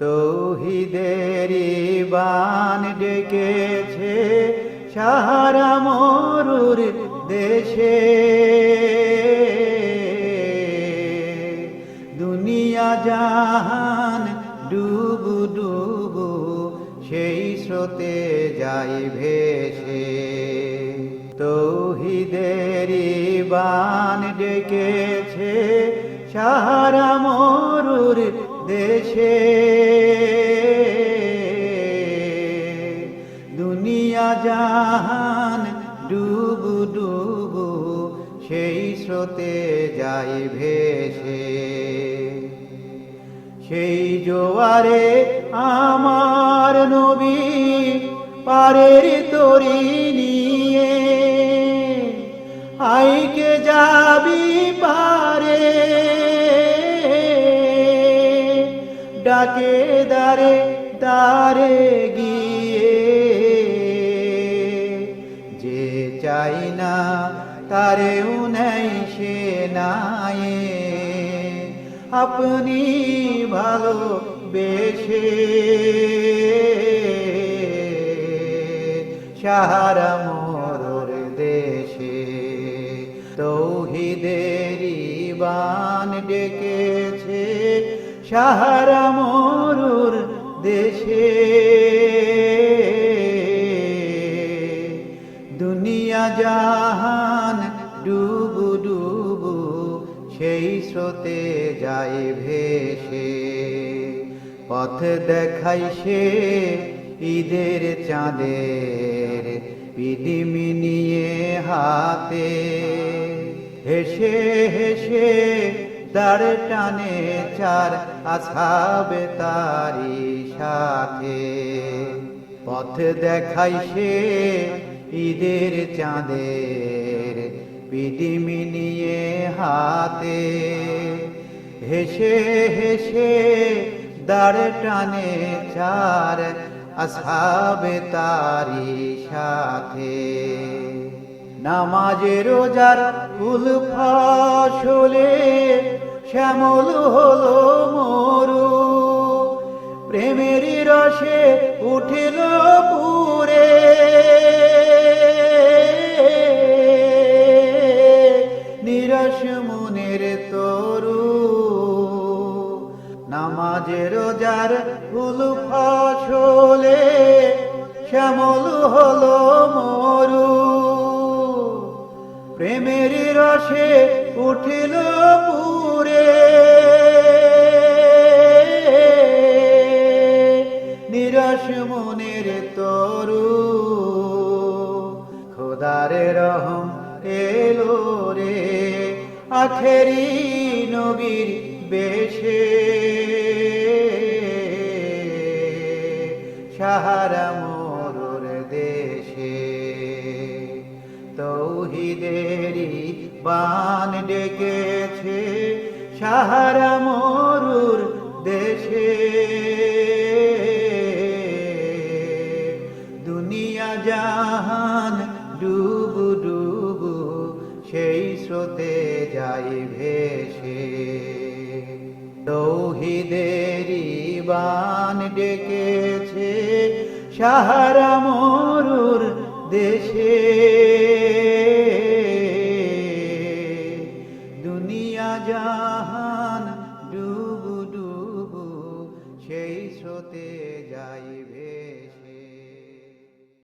তৌহিদেরি বান ডেকেছে সাহারা মরুর দেশে। দুনিয়া জাহান ডুবু ডুবু, সেই স্রোতে যাই ভেসে। তৌহিদেরি বান ডেকেছে সাহারা মরুর দেশে। দুনিয়া জাহান ডুবু ডুবু, সেই স্রোতে যাই ভেসে। সেই জোয়ারে আমার নবী পারের তরি নিয়ে, আইকে যাবি পারে। ডাকে দারে দারে গিয়ে। যে চাই না তারে উনাই সে নাই আপনি ভালো বেশে সাহারা মোরর দেশে তৌহিদেরি বান ডেকেছে। সাহারা মরুর দেশে। দুনিয়া জাহান ডুবু ডুবু, সেই স্রোতে যায় ভেসে। পথ দেখাই সে ঈদের চাঁদের পিদিমি নিয়ে হাতে। হেসে হেসে দাঁড় টানে চার আছাবে তারি সাথে। পথ দেখাই সে ঈদের চাঁদের পিদিমি নিয়ে হাতে। হেসে হেসে দাঁড় টানে চার আসাবে তারি সাথে। নামাজে রোজার ফুল ফসলে শ্যামল হলো মরু। প্রেমের রসে উঠিল পুরে। নিরস মনের তরু। নামাজে রোজার ফুল ফসলে শ্যামল হলো মরু। প্রেমের রসে উঠিল তরু খোদারে রহম এলো রে, আখেরি নবীর বেশে। সাহারা মোরর দেশে তৌহিদেরি বান ডেকেছে। সাহারা মরুর জাহান ডুবু ডুবু, সেই স্রোতে যাই ভেসে। তৌহিদেরি বান ডেকেছে সাহারা মরুর দেশে। দুনিয়া জাহান ডুবু ডুবু, সেই স্রোতে